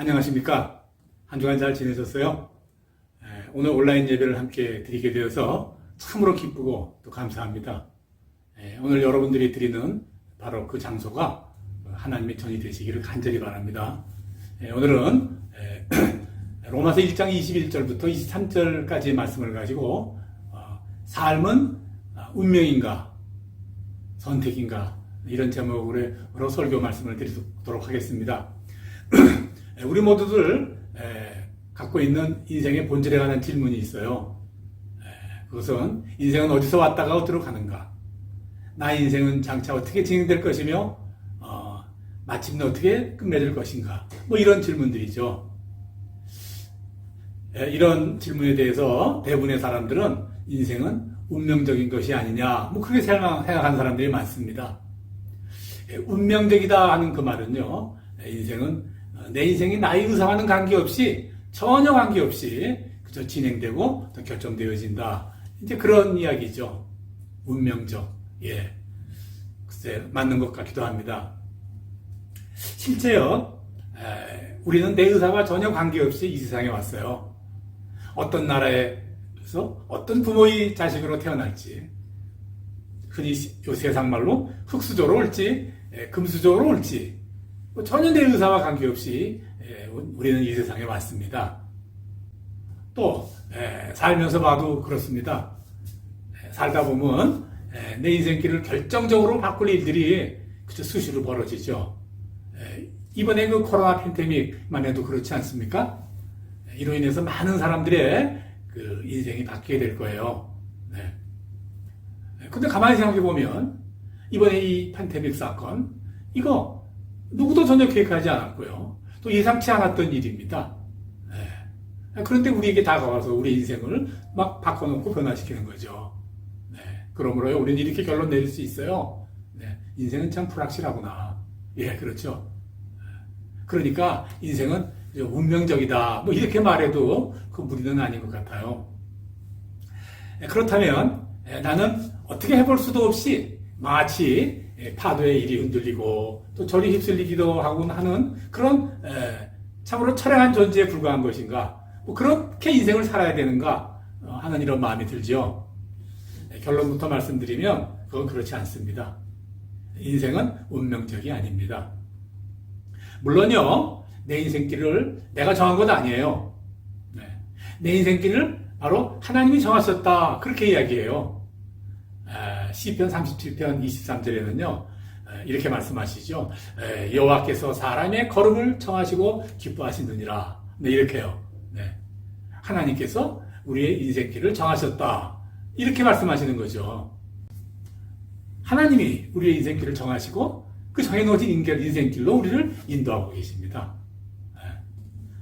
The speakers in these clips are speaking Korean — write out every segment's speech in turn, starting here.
안녕하십니까? 한 주간 잘 지내셨어요? 에, 오늘 온라인 예배를 함께 드리게 되어서 참으로 기쁘고 또 감사합니다. 에, 오늘 여러분들이 드리는 바로 그 장소가 하나님의 전이 되시기를 간절히 바랍니다. 에, 오늘은 에, 로마서 1장 21절부터 23절까지의 말씀을 가지고 어, 삶은 아, 운명인가 선택인가 이런 제목으로 설교 말씀을 드리도록 하겠습니다. 우리 모두들 에, 갖고 있는 인생의 본질에 관한 질문이 있어요. 에, 그것은 인생은 어디서 왔다가 어디로 가는가? 나의 인생은 장차 어떻게 진행될 것이며 어, 마침내 어떻게 끝맺을 것인가? 뭐 이런 질문들이죠. 에, 이런 질문에 대해서 대부분의 사람들은 인생은 운명적인 것이 아니냐, 뭐 그렇게 생각- 생각하는 사람들이 많습니다. 에, 운명적이다 하는 그 말은요, 에, 인생은 어, 내 인생이 나의 의사와는 관계없이 전혀 관계없이 그저 진행되고 또 결정되어진다. 이제 그런 이야기죠. 운명적. 예. 글쎄 맞는 것 같기도 합니다. 실제요. 에, 우리는 내 의사와 전혀 관계없이 이 세상에 왔어요. 어떤 나라에서 어떤 부모의 자식으로 태어날지 흔히 요 세상 말로 흙수저로 올지 에, 금수저로 올지 뭐 전혀 내 의사와 관계없이 에, 우리는 이 세상에 왔습니다. 또 에, 살면서 봐도 그렇습니다. 에, 살다 보면 에, 내 인생길을 결정적으로 바꿀 일들이 그저 수시로 벌어지죠. 에, 이번에 그 코로나 팬데믹만 해도 그렇지 않습니까? 에, 이로 인해서 많은 사람들의 그 인생이 바뀌게 될 거예요. 네. 에, 근데 가만히 생각해 보면 이번에 이 팬데믹 사건 이거 누구도 전혀 계획하지 않았고요. 또 예상치 않았던 일입니다. 예. 그런데 우리에게 다가와서 우리 인생을 막 바꿔놓고 변화시키는 거죠. 네. 그러므로요, 우리는 이렇게 결론 내릴 수 있어요. 네. 인생은 참 불확실하구나. 예, 그렇죠. 예. 그러니까 인생은 운명적이다. 뭐 이렇게 말해도 그 무리는 아닌 것 같아요. 예, 그렇다면 예, 나는 어떻게 해볼 수도 없이 마치 예, 파도에 이리 흔들리고 또 저리 휩쓸리기도 하고 하는 그런 에, 참으로 처량한 존재에 불과한 것인가 뭐 그렇게 인생을 살아야 되는가 어, 하는 이런 마음이 들죠. 예, 결론부터 말씀드리면 그건 그렇지 않습니다. 인생은 운명적이 아닙니다. 물론요 내 인생길을 내가 정한 것 아니에요. 네. 내 인생길을 바로 하나님이 정하셨다 그렇게 이야기해요. 에, 시편 37편 23절에는요 이렇게 말씀하시죠. 에, 여호와께서 사람의 걸음을 정하시고 기뻐하시느니라. 네 이렇게요. 네. 하나님께서 우리의 인생길을 정하셨다. 이렇게 말씀하시는 거죠. 하나님이 우리의 인생길을 정하시고 그 정해놓으신 인결- 인생길로 우리를 인도하고 계십니다. 에,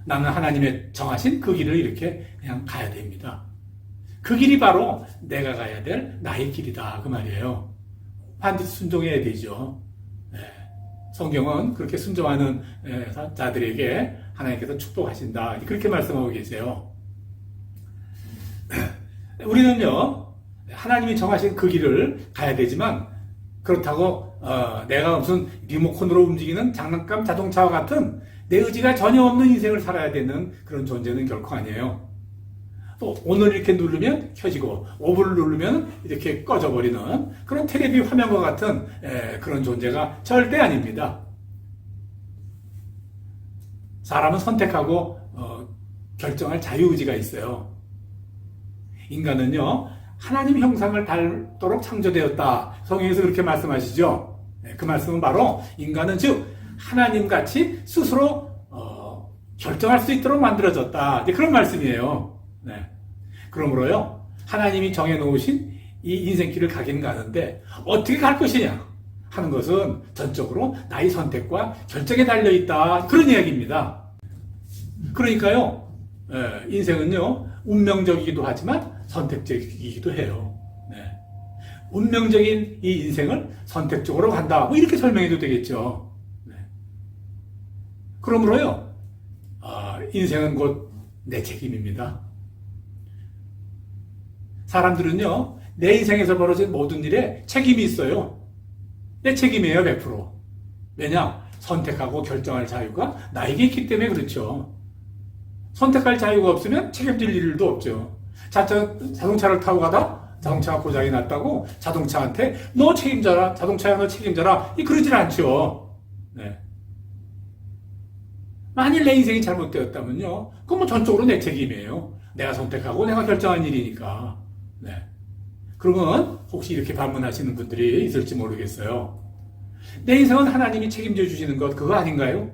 나는 하나님의 정하신 그 길을 이렇게 그냥 가야 됩니다. 그 길이 바로 내가 가야 될 나의 길이다. 그 말이에요. 반드시 순종해야 되죠. 예. 성경은 그렇게 순종하는 예, 자들에게 하나님께서 축복하신다. 그렇게 말씀하고 계세요. 우리는요, 하나님이 정하신 그 길을 가야 되지만, 그렇다고, 어, 내가 무슨 리모컨으로 움직이는 장난감 자동차와 같은 내 의지가 전혀 없는 인생을 살아야 되는 그런 존재는 결코 아니에요. 또 오늘 이렇게 누르면 켜지고 5분을 누르면 이렇게 꺼져버리는 그런 테레비 화면과 같은 에, 그런 존재가 절대 아닙니다. 사람은 선택하고 어, 결정할 자유의지가 있어요. 인간은요 하나님 형상을 닮도록 창조되었다. 성경에서 그렇게 말씀하시죠. 네, 그 말씀은 바로 인간은 즉 하나님 같이 스스로 어, 결정할 수 있도록 만들어졌다. 그런 말씀이에요. 네. 그러므로요, 하나님이 정해놓으신 이 인생길을 가긴 가는데, 어떻게 갈 것이냐? 하는 것은 전적으로 나의 선택과 결정에 달려 있다. 그런 이야기입니다. 그러니까요, 예, 인생은요, 운명적이기도 하지만 선택적이기도 해요. 네. 운명적인 이 인생을 선택적으로 간다. 뭐 이렇게 설명해도 되겠죠. 네. 그러므로요, 아, 인생은 곧 내 책임입니다. 사람들은요, 내 인생에서 벌어진 모든 일에 책임이 있어요. 내 책임이에요, 100%. 왜냐? 선택하고 결정할 자유가 나에게 있기 때문에 그렇죠. 선택할 자유가 없으면 책임질 일도 없죠. 자차, 자동차를 타고 가다 자동차가 고장이 났다고 자동차한테 너 책임져라, 자동차야 너 책임져라, 이 그러질 않죠. 네. 만일 내 인생이 잘못되었다면요, 그건 뭐 전적으로 내 책임이에요. 내가 선택하고 내가 결정한 일이니까. 네. 그러면 혹시 이렇게 반문하시는 분들이 있을지 모르겠어요. 내 인생은 하나님이 책임져 주시는 것 그거 아닌가요?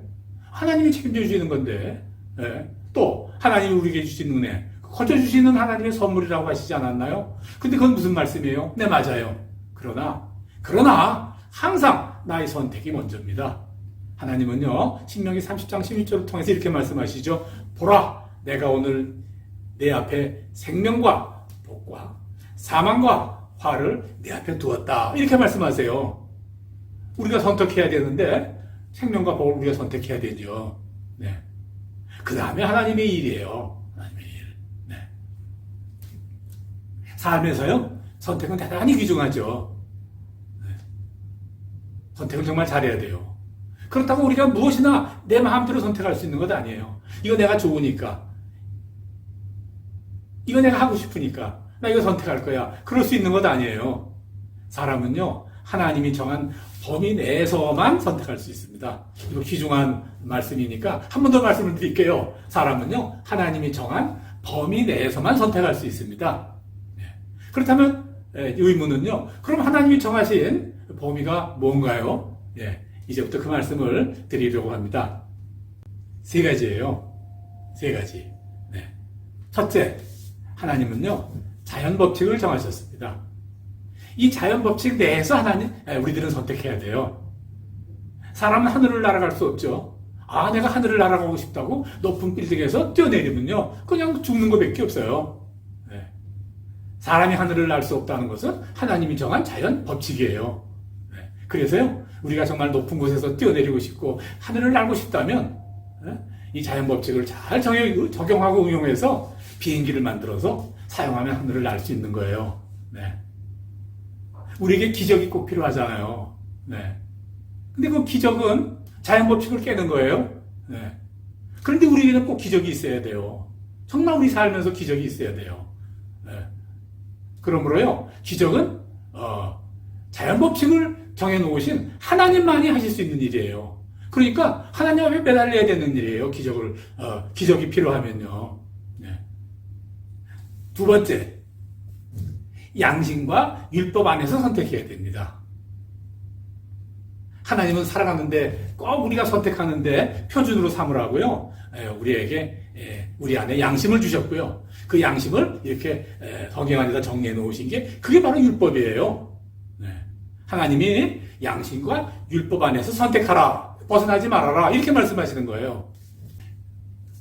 하나님이 책임져 주시는 건데 예. 또 하나님이 우리에게 주신 은혜 거저 주시는 하나님의 선물이라고 하시지 않았나요? 근데 그건 무슨 말씀이에요? 네 맞아요. 그러나 그러나 항상 나의 선택이 먼저입니다. 하나님은요 신명기 30장 16절을 통해서 이렇게 말씀하시죠. 보라 내가 오늘 내 앞에 생명과 복과 사망과 화를 내 앞에 두었다. 이렇게 말씀하세요. 우리가 선택해야 되는데 생명과 복을 우리가 선택해야 되죠. 네. 그 다음에 하나님의 일이에요. 하나님의 일. 네. 삶에서요 선택은 대단히 귀중하죠. 네. 선택을 정말 잘해야 돼요. 그렇다고 우리가 무엇이나 내 마음대로 선택할 수 있는 것 아니에요. 이거 내가 좋으니까. 이거 내가 하고 싶으니까. 나 이거 선택할 거야. 그럴 수 있는 것 아니에요. 사람은요, 하나님이 정한 범위 내에서만 선택할 수 있습니다. 이거 귀중한 말씀이니까 한 번 더 말씀을 드릴게요. 사람은요, 하나님이 정한 범위 내에서만 선택할 수 있습니다. 네. 그렇다면 예, 의문은요, 그럼 하나님이 정하신 범위가 뭔가요? 예, 이제부터 그 말씀을 드리려고 합니다. 세 가지예요. 세 가지. 네. 첫째, 하나님은요, 자연 법칙을 정하셨습니다. 이 자연 법칙 내에서 하나님, 에, 우리들은 선택해야 돼요. 사람은 하늘을 날아갈 수 없죠. 아, 내가 하늘을 날아가고 싶다고 높은 빌딩에서 뛰어내리면요. 그냥 죽는 것밖에 없어요. 네. 사람이 하늘을 날 수 없다는 것은 하나님이 정한 자연 법칙이에요. 네. 그래서요, 우리가 정말 높은 곳에서 뛰어내리고 싶고 하늘을 날고 싶다면 네? 이 자연 법칙을 잘 적용- 적용하고 응용해서 비행기를 만들어서 사용하면 하늘을 날 수 있는 거예요. 네. 우리에게 기적이 꼭 필요하잖아요. 네. 근데 그 기적은 자연 법칙을 깨는 거예요. 네. 그런데 우리에게는 꼭 기적이 있어야 돼요. 정말 우리 살면서 기적이 있어야 돼요. 네. 그러므로요, 기적은 어, 자연 법칙을 정해놓으신 하나님만이 하실 수 있는 일이에요. 그러니까 하나님 앞에 매달려야 되는 일이에요. 기적을 어, 기적이 필요하면요. 네. 두 번째, 양심과 율법 안에서 선택해야 됩니다. 하나님은 살아가는데 꼭 우리가 선택하는데 표준으로 삼으라고요. 에, 우리에게 에, 우리 안에 양심을 주셨고요. 그 양심을 이렇게 에, 성경 안에다 정리해 놓으신 게 그게 바로 율법이에요. 네. 하나님이 양심과 율법 안에서 선택하라. 벗어나지 말아라. 이렇게 말씀하시는 거예요.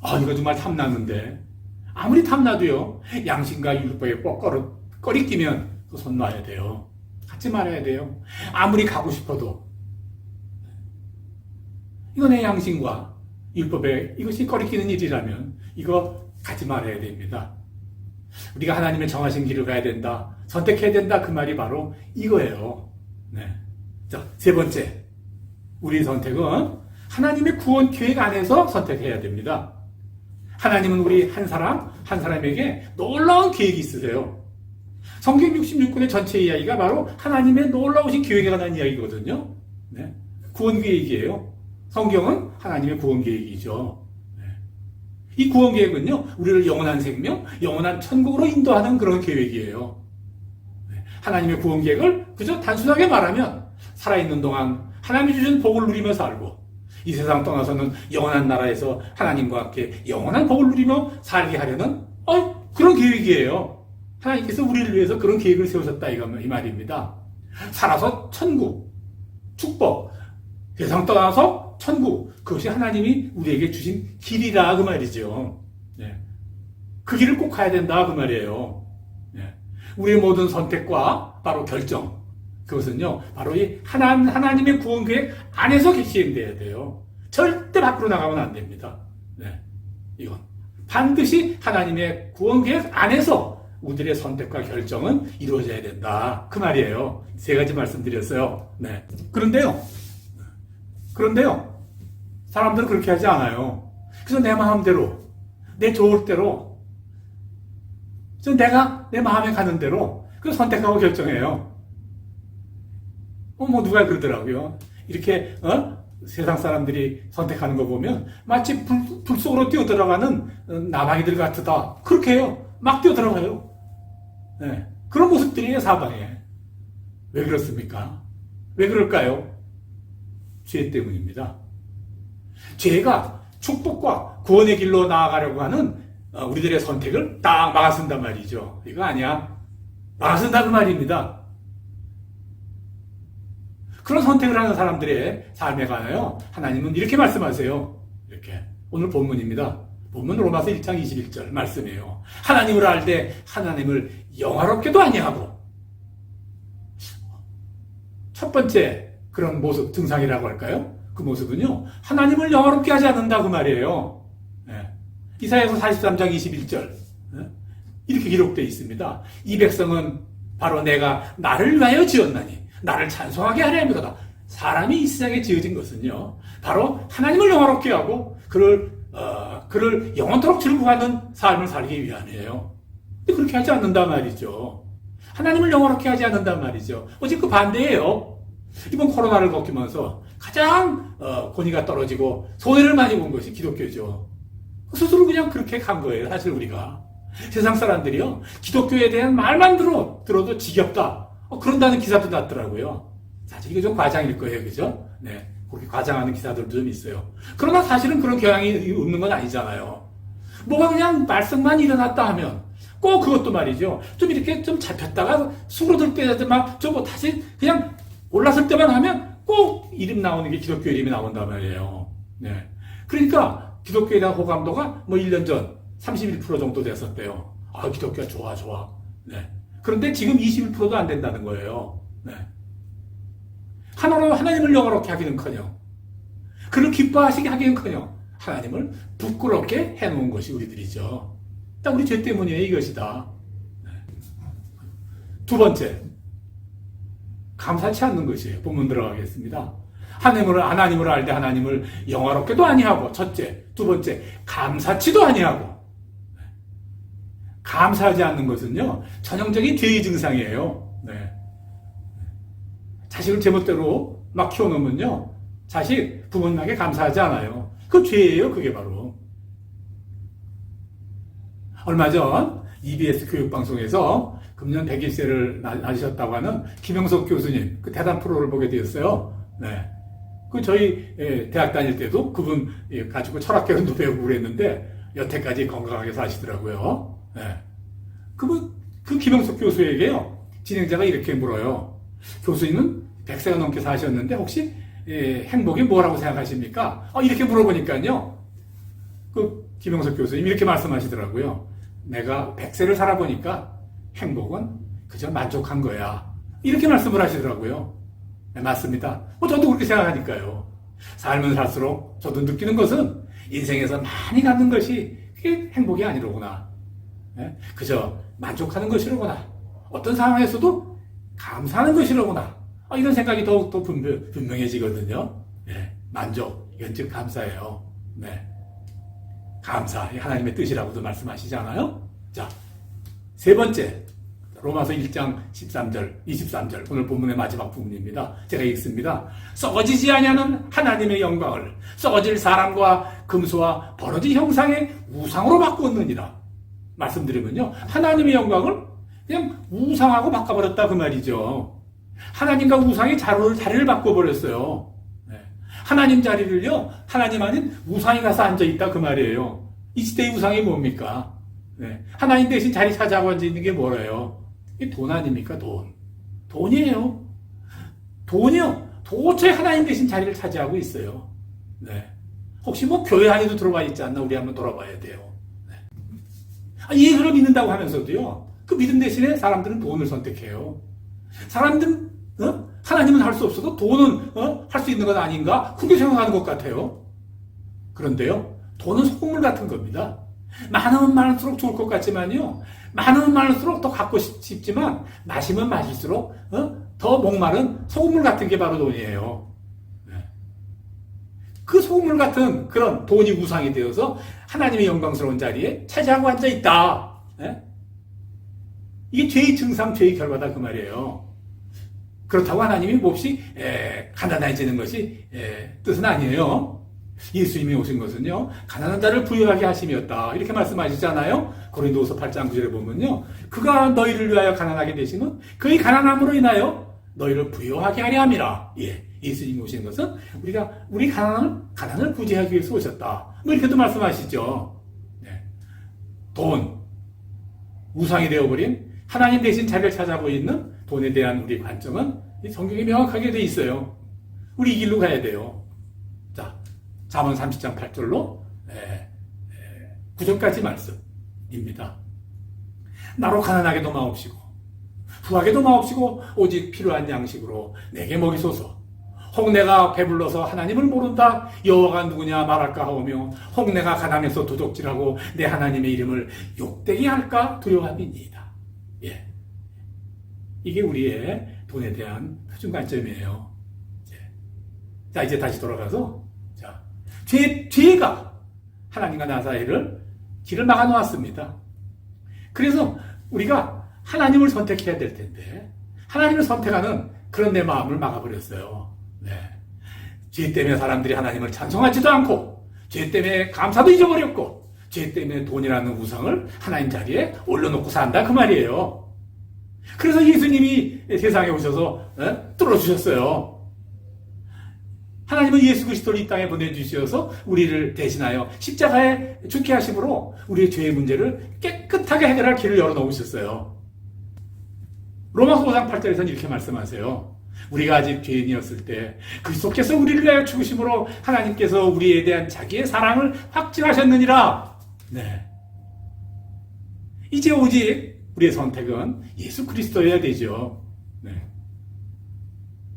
아, 이거 정말 탐나는데. 아무리 탐나도요, 양심과 율법에 꺼리 끼면 그 손 놔야 돼요. 갖지 말아야 돼요. 아무리 가고 싶어도. 이거 내 양심과 율법에 이것이 꺼리끼는 일이라면 이거 가지 말아야 됩니다. 우리가 하나님의 정하신 길을 가야 된다. 선택해야 된다. 그 말이 바로 이거예요. 네. 자, 세 번째. 우리 선택은 하나님의 구원 계획 안에서 선택해야 됩니다. 하나님은 우리 한 사람, 한 사람에게 놀라운 계획이 있으세요. 성경 66권의 전체 이야기가 바로 하나님의 놀라우신 계획에 관한 이야기거든요. 네. 구원 계획이에요. 성경은 하나님의 구원 계획이죠. 네. 이 구원 계획은요, 우리를 영원한 생명, 영원한 천국으로 인도하는 그런 계획이에요. 네. 하나님의 구원 계획을 그저 단순하게 말하면 살아있는 동안 하나님이 주신 복을 누리며 살고 이 세상 떠나서는 영원한 나라에서 하나님과 함께 영원한 복을 누리며 살게 하려는 어, 그런 계획이에요. 하나님께서 우리를 위해서 그런 계획을 세우셨다 이거 이 말입니다. 살아서 천국 축복, 세상 떠나서 천국, 그것이 하나님이 우리에게 주신 길이라 그 말이죠. 예. 그 길을 꼭 가야 된다 그 말이에요. 예. 우리의 모든 선택과 바로 결정, 그것은요, 바로 이 하나, 하나님의 구원 계획 안에서 시행돼야 돼요. 절대 밖으로 나가면 안 됩니다. 네. 이건. 반드시 하나님의 구원 계획 안에서 우리들의 선택과 결정은 이루어져야 된다. 그 말이에요. 세 가지 말씀드렸어요. 네. 그런데요. 그런데요. 사람들은 그렇게 하지 않아요. 그래서 내 마음대로, 내 좋을 대로, 그래서 내가 내 마음에 가는 대로 그 선택하고 결정해요. 어, 뭐 누가 그러더라고요. 이렇게 어? 세상 사람들이 선택하는 거 보면 마치 불, 불 속으로 뛰어들어가는 어, 나방이들 같다. 그렇게 해요. 막 뛰어들어가요. 네. 그런 모습들이에요, 사방에. 왜 그렇습니까? 왜 그럴까요? 죄 때문입니다. 죄가 축복과 구원의 길로 나아가려고 하는 어, 우리들의 선택을 딱 막아쓴단 말이죠. 이거 아니야. 막아쓴다 그 말입니다. 그런 선택을 하는 사람들의 삶에 관하여 하나님은 이렇게 말씀하세요. 이렇게. 오늘 본문입니다. 본문 로마서 1장 21절 말씀이에요. 하나님을 알되 하나님을 영화롭게도 아니하고 첫 번째 그런 모습 증상이라고 할까요? 그 모습은요. 하나님을 영화롭게 하지 않는다 그 말이에요. 네. 이사야서 43장 21절 네? 이렇게 기록되어 있습니다. 이 백성은 바로 내가 나를 위하여 지었나니 나를 찬송하게 하려 함이로다. 사람이 이 세상에 지어진 것은요. 바로 하나님을 영화롭게 하고 그를 어, 그를 영원토록 즐거워하는 삶을 살기 위함이에요. 근데 그렇게 하지 않는단 말이죠. 하나님을 영화롭게 하지 않는단 말이죠. 오직 그 반대예요. 이번 코로나를 겪으면서 가장 어, 권위가 떨어지고 손해를 많이 본 것이 기독교죠. 스스로 그냥 그렇게 간 거예요. 사실 우리가 세상 사람들이요 기독교에 대한 말만 들어 들어도 지겹다. 어, 그런다는 기사도 났더라고요. 사실 이거 좀 과장일 거예요, 그죠? 네, 그렇게 과장하는 기사들도 좀 있어요. 그러나 사실은 그런 경향이 없는 건 아니잖아요. 뭐가 그냥 말썽만 일어났다 하면 꼭 그것도 말이죠. 좀 이렇게 좀 잡혔다가 수그러들 때 막 저거 다시 그냥 올랐을 때만 하면 꼭 이름 나오는 게 기독교 이름이 나온단 말이에요. 네. 그러니까 기독교에 대한 호감도가 뭐 1년 전 31% 정도 됐었대요. 아, 기독교가 좋아, 좋아. 네. 그런데 지금 21%도 안 된다는 거예요. 네. 하나로 하나님을 영화롭게 하기는커녕 그를 기뻐하시게 하기는커녕 하나님을 부끄럽게 해놓은 것이 우리들이죠. 딱 우리 죄 때문이에요 이것이다. 네. 두 번째 감사치 않는 것이에요. 본문 들어가겠습니다. 하나님을 하나님을 알되 하나님을 영화롭게도 아니하고 첫째, 두 번째 감사치도 아니하고 네. 감사하지 않는 것은요 전형적인 죄의 증상이에요. 네. 자식을 제멋대로 막 키워놓으면요 자식 부모님에게 감사하지 않아요. 그 죄예요. 그게 바로 얼마 전 EBS 교육방송에서 금년 101세를 나셨다고 하는 김영석 교수님 그 대단 프로를 보게 되었어요. 네. 그 저희 예, 대학 다닐 때도 그분 예, 가지고 철학개론도 배우고 그랬는데 여태까지 건강하게 사시더라고요. 네. 그분 그 김영석 교수에게요 진행자가 이렇게 물어요. 교수님은 100세가 넘게 사셨는데 혹시 예, 행복이 뭐라고 생각하십니까? 어, 이렇게 물어보니까요. 그 김영석 교수님 이렇게 말씀하시더라고요. 내가 100세를 살아보니까 행복은 그저 만족한 거야. 이렇게 말씀을 하시더라고요. 네, 맞습니다. 뭐 저도 그렇게 생각하니까요. 살면 살수록 저도 느끼는 것은 인생에서 많이 갖는 것이 그게 행복이 아니로구나. 네? 그저 만족하는 것이로구나. 어떤 상황에서도 감사하는 것이로구나. 아, 이런 생각이 더욱더 분명, 분명해지거든요. 네, 만족, 이건 즉 감사예요. 네. 감사, 하나님의 뜻이라고도 말씀하시잖아요. 자, 세 번째, 로마서 1장 13절, 23절, 오늘 본문의 마지막 부분입니다. 제가 읽습니다. 썩어지지 아니하는 하나님의 영광을 썩어질 사람과 금수와 버러지 형상의 우상으로 바꾸었느니라. 말씀드리면요. 하나님의 영광을 그냥 우상하고 바꿔버렸다 그 말이죠. 하나님과 우상이 자리를, 바꿔버렸어요. 네. 하나님 자리를요, 하나님 아닌 우상이 가서 앉아있다 그 말이에요. 이 시대의 우상이 뭡니까? 네. 하나님 대신 자리 차지하고 앉아있는 게 뭐래요? 이돈 아닙니까? 돈. 돈이에요. 돈이요. 도저히 하나님 대신 자리를 차지하고 있어요. 네. 혹시 뭐 교회 안에도 들어와 있지 않나 우리 한번 돌아봐야 돼요. 네. 아, 예수를 믿는다고 하면서도요. 그 믿음 대신에 사람들은 돈을 선택해요. 사람들은 어? 하나님은 할 수 없어도 돈은 어? 할 수 있는 건 아닌가? 그렇게 생각하는 것 같아요. 그런데요. 돈은 소금물 같은 겁니다. 많으면 많을수록 좋을 것 같지만요. 많으면 많을수록 더 갖고 싶- 싶지만 마시면 마실수록 어? 더 목마른 소금물 같은 게 바로 돈이에요. 네. 그 소금물 같은 그런 돈이 우상이 되어서 하나님의 영광스러운 자리에 차지하고 앉아 있다. 네? 이게 죄의 증상, 죄의 결과다 그 말이에요. 그렇다고 하나님이 몹시 에, 가난해지는 것이 에, 뜻은 아니에요. 예수님이 오신 것은요, 가난한 자를 부유하게 하심이었다. 이렇게 말씀하시잖아요. 고린도서 8장 9절에 보면요. 그가 너희를 위하여 가난하게 되심은 그의 가난함으로 인하여 너희를 부유하게 하려 함이라. 예. 예수님이 오신 것은 우리가, 우리 가난을, 가난을 구제하기 위해서 오셨다. 뭐 이렇게도 말씀하시죠. 네. 돈, 우상이 되어버린 하나님 대신 자리를 찾아고 있는 돈에 대한 우리 관점은 이 성경에 명확하게 돼 있어요. 우리 이 길로 가야 돼요. 자, 잠언 30장 8절로 9절까지 말씀입니다. 나로 가난하게 도 마옵시고 후하게도 마옵시고 오직 필요한 양식으로 내게 먹이소서. 혹 내가 배불러서 하나님을 모른다 여호와가 누구냐 말할까 하오며 혹 내가 가난해서 도적질하고 내 하나님의 이름을 욕되게 할까 두려워함이니이다. 예. 이게 우리의 돈에 대한 표준 관점이에요. 이제. 자, 이제 다시 돌아가서, 자, 죄, 죄가 하나님과 나 사이를 길을 막아 놓았습니다. 그래서 우리가 하나님을 선택해야 될 텐데, 하나님을 선택하는 그런 내 마음을 막아버렸어요. 네. 죄 때문에 사람들이 하나님을 찬송하지도 않고, 죄 때문에 감사도 잊어버렸고, 죄 때문에 돈이라는 우상을 하나님 자리에 올려놓고 산다. 그 말이에요. 그래서 예수님이 세상에 오셔서 어? 뚫어주셨어요. 하나님은 예수 그리스도를 이 땅에 보내주셔서 우리를 대신하여 십자가에 죽게 하심으로 우리의 죄의 문제를 깨끗하게 해결할 길을 열어놓으셨어요. 로마서 5장 8절에서는 이렇게 말씀하세요. 우리가 아직 죄인이었을 때 그리스도께서 우리를 위하여 죽으심으로 하나님께서 우리에 대한 자기의 사랑을 확증하셨느니라. 네. 이제 오직 우리의 선택은 예수 그리스도여야 되죠. 네.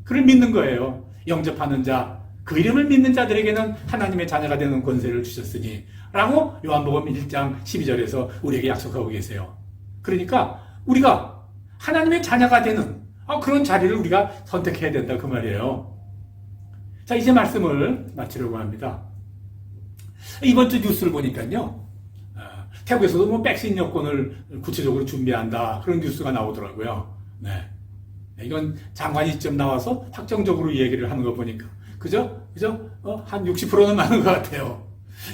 그를 믿는 거예요. 영접하는 자, 그 이름을 믿는 자들에게는 하나님의 자녀가 되는 권세를 주셨으니 라고 요한복음 1장 12절에서 우리에게 약속하고 계세요. 그러니까 우리가 하나님의 자녀가 되는 아, 그런 자리를 우리가 선택해야 된다 그 말이에요. 자, 이제 말씀을 마치려고 합니다. 이번 주 뉴스를 보니까요. 아, 태국에서도 뭐 백신 여권을 구체적으로 준비한다 그런 뉴스가 나오더라고요. 네. 이건 장관이 직접 나와서 확정적으로 얘기를 하는 거 보니까 그죠? 그죠? 어, 한 60%는 많은 것 같아요.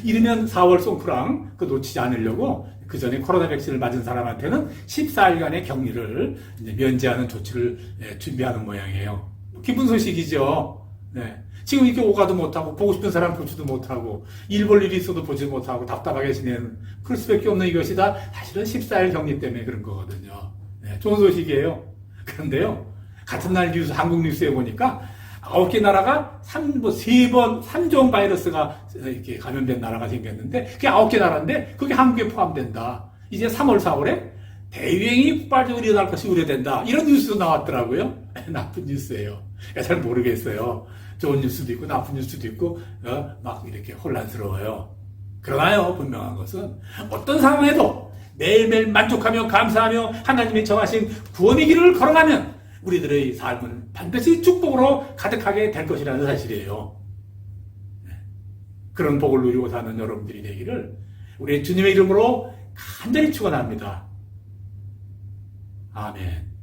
이르면 4월 송크랑 그 놓치지 않으려고 그 전에 코로나 백신을 맞은 사람한테는 14일간의 격리를 면제하는 조치를 예, 준비하는 모양이에요. 기쁜 소식이죠. 네. 지금 이렇게 오가도 못하고 보고 싶은 사람 보지도 못하고 일 볼 일이 있어도 보지 못하고 답답하게 지내는 그럴 수밖에 없는 이것이 다 사실은 14일 격리 때문에 그런 거거든요. 네, 좋은 소식이에요. 그런데요. 같은 날 뉴스, 한국 뉴스에 보니까 아홉 개 나라가 삼, 뭐, 세 번, 삼종 바이러스가 이렇게 감염된 나라가 생겼는데, 그게 아홉 개 나라인데, 그게 한국에 포함된다. 이제 3월, 4월에 대유행이 폭발적으로 일어날 것이 우려된다. 이런 뉴스도 나왔더라고요. 나쁜 뉴스예요. 잘 모르겠어요. 좋은 뉴스도 있고, 나쁜 뉴스도 있고, 어, 막 이렇게 혼란스러워요. 그러나요, 분명한 것은 어떤 상황에도 매일매일 만족하며 감사하며 하나님이 정하신 구원의 길을 걸어가면 우리들의 삶은 반드시 축복으로 가득하게 될 것이라는 사실이에요. 네. 그런 복을 누리고 사는 여러분들이 되기를 우리 주님의 이름으로 간절히 축원합니다. 아멘.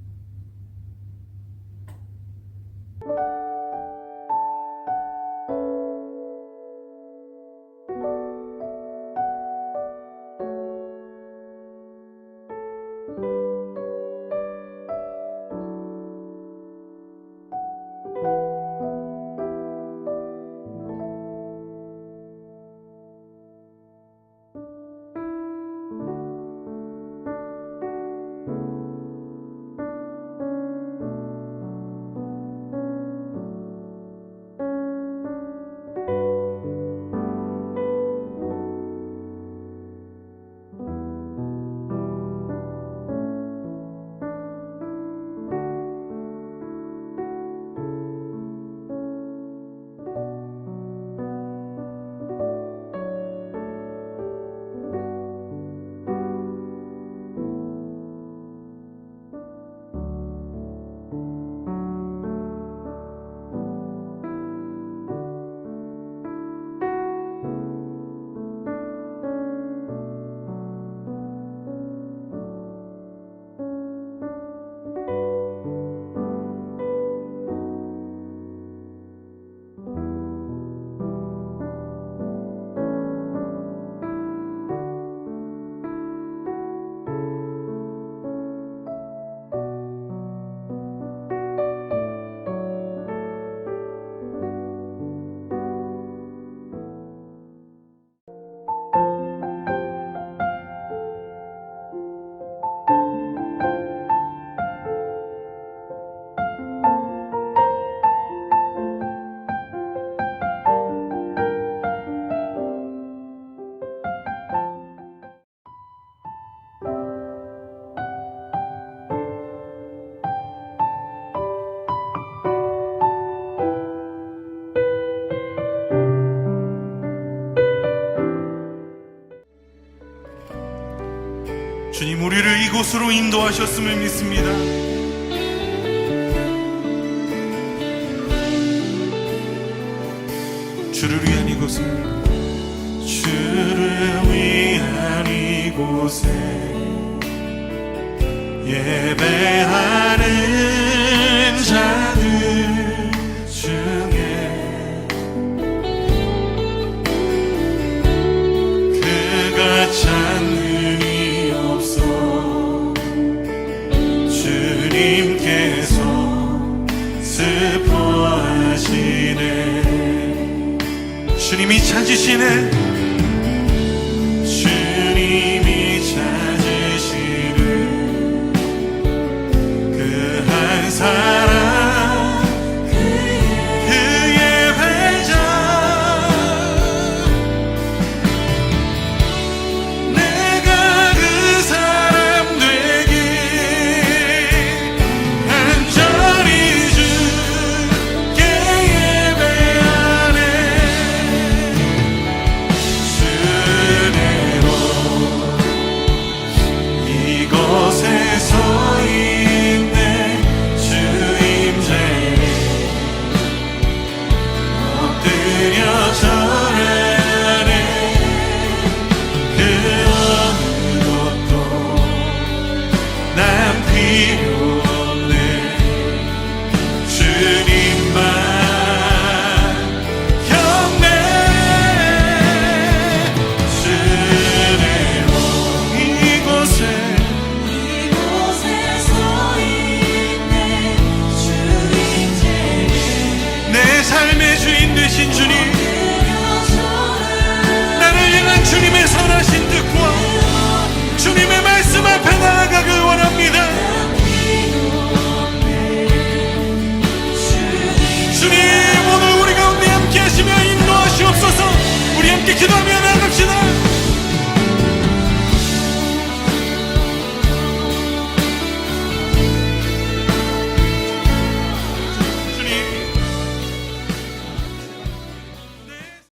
이곳으로 인도하셨음을 믿습니다. 주를 위한 이곳은 주를 위한 이곳에 예배하는 주님께서 슬퍼하시네. 주님이 찾으시네. 주님이 찾으시네. 그 한 사람